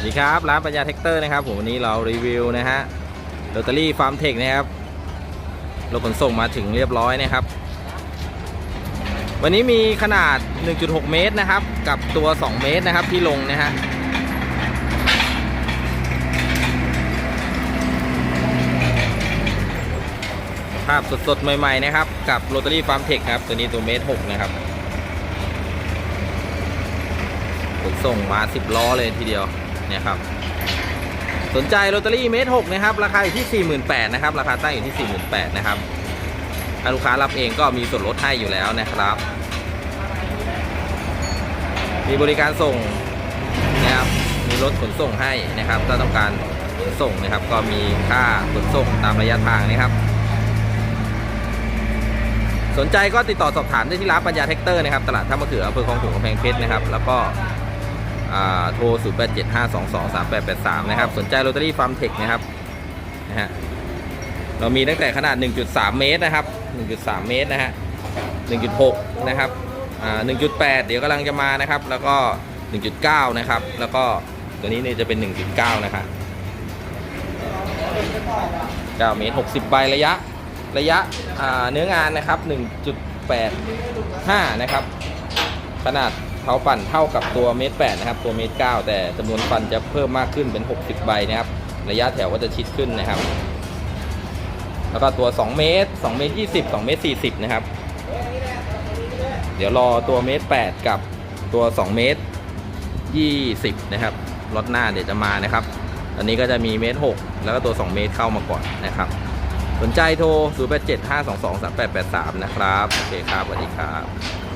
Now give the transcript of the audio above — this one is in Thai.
สวัสดีครับ ร้านปัญญาเทคเตอร์นะครับผมวันนี้เรารีวิวนะฮะลอตเตอรี่ฟาร์มเทคนะครับรถขนส่งมาถึงเรียบร้อยนะครับ วันนี้มีขนาด 1.6 เมตรนะครับ กับตัว 2 เมตรนะครับที่ลงนะฮะภาพสดๆ ใหม่ๆ นะครับ กับโรตารี่ฟาร์มเทคครับ ตัวนี้ตัวเมตร 6 นะครับขนส่งมา 10 ล้อเลยทีเดียว เนี่ยครับสนใจลอตเตอรี่เมตรหกนะครับราคาอยู่ที่ 48,000นะครับราคาตั้งอยู่ที่ 48,000นะครับถ้าลูกค้ารับเองก็มีส่วนลดให้อยู่แล้วนะครับ มีบริการส่งนะครับมีรถขนส่งให้นะครับถ้าต้องการขนส่งนะครับ ก็มีค่าขนส่งตามระยะทางนะครับ สนใจก็ติดต่อสอบถามได้ที่ร้านปัญญาเทคเตอร์นะครับ ตลาดท่ามะเขืออำเภอคลองขุงกำแพงเพชรนะครับ แล้วก็ โทร 0 8 7 5 2 2 3 8 8 3 นะครับ สนใจลอตเตอรี่ฟาร์มเทคนะครับนะฮะเรามีตั้งแต่ขนาด 1.3 เมตรนะครับ 1.3 เมตรนะฮะ 1.6 นะครับอ่า1.8 เดี๋ยวกำลังจะมานะครับ แล้วก็ 1.9 นะครับ แล้วก็ตัวนี้เนี่ยจะเป็น 1.9 นะครับ9เมตร 60 ใบระยะ ระยะเนื้องานนะครับ 1.85 นะครับ ขนาด เท้าปั่นเท่ากับตัวเมตรแปดนะครับ ตัวเมตรเก้าแต่จำนวนฟันจะเพิ่มมากขึ้นเป็น 60 ใบนะครับ ระยะแถวก็จะชิดขึ้นนะครับ แล้วก็ตัว 2 เมตร 2 เมตร 20 2 เมตร 40 นะครับ เดี๋ยวรอตัวเมตร 8 กับตัว 2 เมตร 20 นะครับ รถหน้าเดี๋ยวจะมานะครับ อันนี้ก็จะมีเมตร 6 แล้วก็ตัว 2 เมตรเข้ามาก่อนนะครับ สนใจโทร 0 8 7 5 2 2 3 8 8 3 นะครับ โอเคครับ สวัสดีครับ